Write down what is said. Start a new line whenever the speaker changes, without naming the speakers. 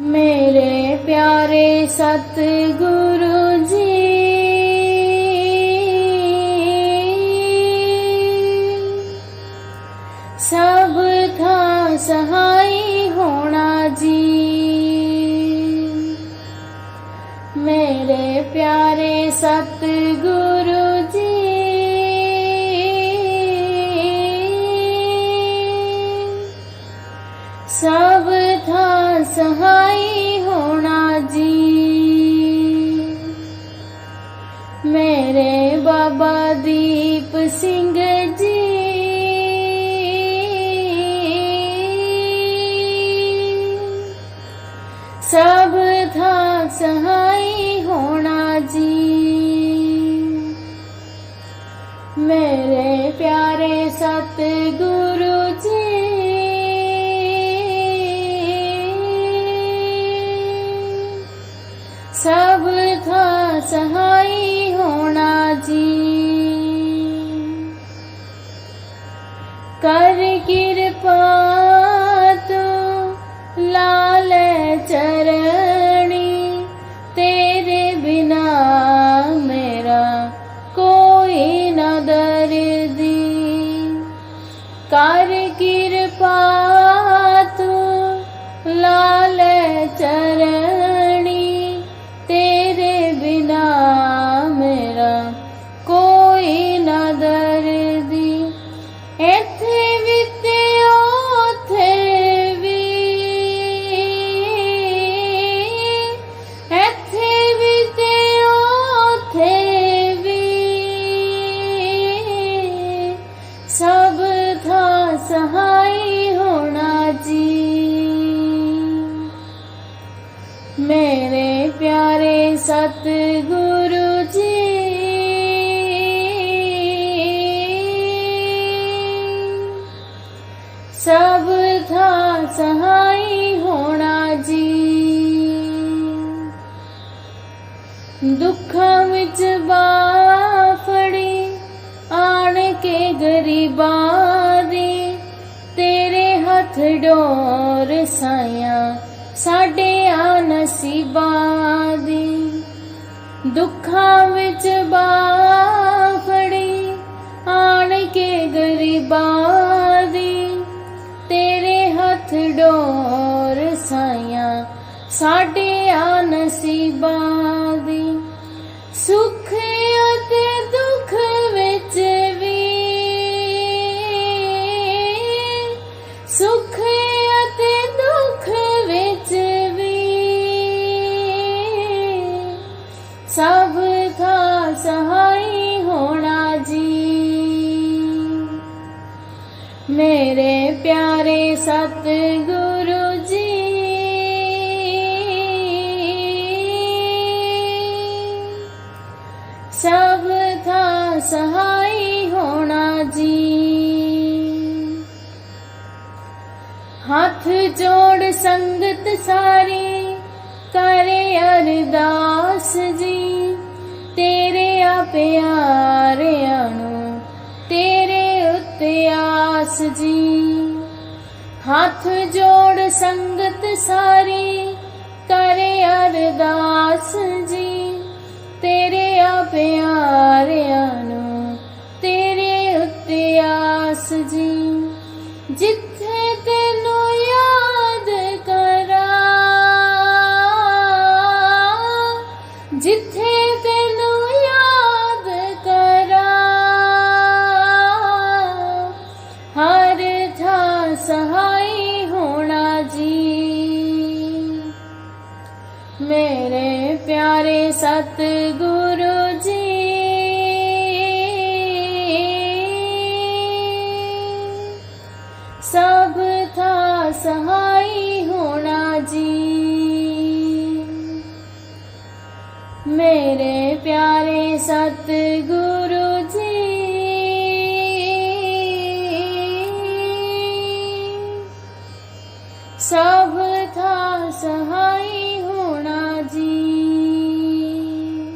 ਮੇਰੇ ਪਿਆਰੇ ਸਤਿਗੁਰੂ ਜੀ। ਸਭ ਥਾਂ ਸਹਾਈ ਹੋਣਾ ਜੀ। ਮੇਰੇ ਪਿਆਰੇ ਸਤਿਗੁਰੂ ਜੀ। ਸਭ ਥਾਂ ਸਹਾਈ ਹੋਣਾ ਜੀ ਮੇਰੇ ਬਾਬਾ ਦੀਪ ਸਿੰਘ ਜੀ ਸਭ ਥਾਂ ਸਹਾਈ ਹੋਣਾ ਜੀ ਮੇਰੇ ਪਿਆਰੇ ਸਤਿਗੁਰੂ ਸਭ ਸਹਾਈ ਹੋਣਾ ਜੀ। ਕਰ ਕਿਰਪਾ ਤੂੰ ਲਾਲ ਚਰਣੀ, ਤੇਰੇ ਬਿਨਾ ਮੇਰਾ ਕੋਈ ਨਾ ਦਰਦੀ। ਕਰ ਕਿਰਪਾ ਇੱਥੇ ਵੀ ਤੇ ਉੱਥੇ ਵੀ। ਇੱਥੇ ਵੀ ਤੇ ਉੱਥੇ ਵੀ। ਸਭ ਥਾਂ ਸਹਾਈ ਹੋਣਾ ਜੀ। ਮੇਰੇ ਪਿਆਰੇ ਸਤਿਗੁਰੂ ਸਹਾਈ ਹੋਣਾ ਜੀ। ਦੁੱਖਾਂ ਵਿੱਚ ਬਾਫੜੀ ਆਣ ਕੇ ਗਰੀਬਾਂ ਦੀ, ਤੇਰੇ ਹੱਥ ਡੋਰ ਸਾਇਆ ਸਾਡੇ ਆ ਨਸੀਬਾਂ ਦੀ। ਦੁੱਖਾਂ ਵਿੱਚ ਬਾਫੜੀ ਆਣ ਕੇ ਗਰੀਬਾਂ ਹੱਥ ਡੋਰ ਸਾਇਆ ਸਾਡੇ ਆ ਨਸੀਬਾਂ ਦੀ। ਸੁਖ ਅਤੇ ਦੁੱਖ ਵਿੱਚ ਵੀ। ਸੁਖ ਅਤੇ ਦੁੱਖ ਵਿੱਚ ਵੀ। ਸਭ ਮੇਰੇ ਪਿਆਰੇ ਸਤਿਗੁਰੂ ਜੀ। ਸਭ ਥਾਂ ਸਹਾਈ ਹੋਣਾ ਜੀ। ਹੱਥ ਜੋੜ ਸੰਗਤ ਸਾਰੀ, ਕਰੇ ਅਰਦਾਸ ਜੀ। ਤੇਰੇ ਆ ਪਿਆਰੇ ਆਸ ਜੀ। ਹੱਥ ਜੋੜ ਸੰਗਤ ਸਾਰੀ, ਕਰੇ ਅਰਦਾਸ ਜੀ। ਤੇਰੇ ਆ ਪਿਆਰਿਆਂ ਨੂੰ ਤੇਰੇ ਉੱਤੇ ਆਸ ਜੀ। ਜਿੱਥੇ ਸਹਾਈ ਹੋਣਾ ਜੀ। ਮੇਰੇ ਪਿਆਰੇ ਸਤਿਗੁਰੂ ਜੀ, ਸਭ ਥਾਂ ਸਹਾਈ ਹੋਣਾ ਜੀ। ਮੇਰੇ ਪਿਆਰੇ ਸਤਿਗੁਰੂ सब था सहा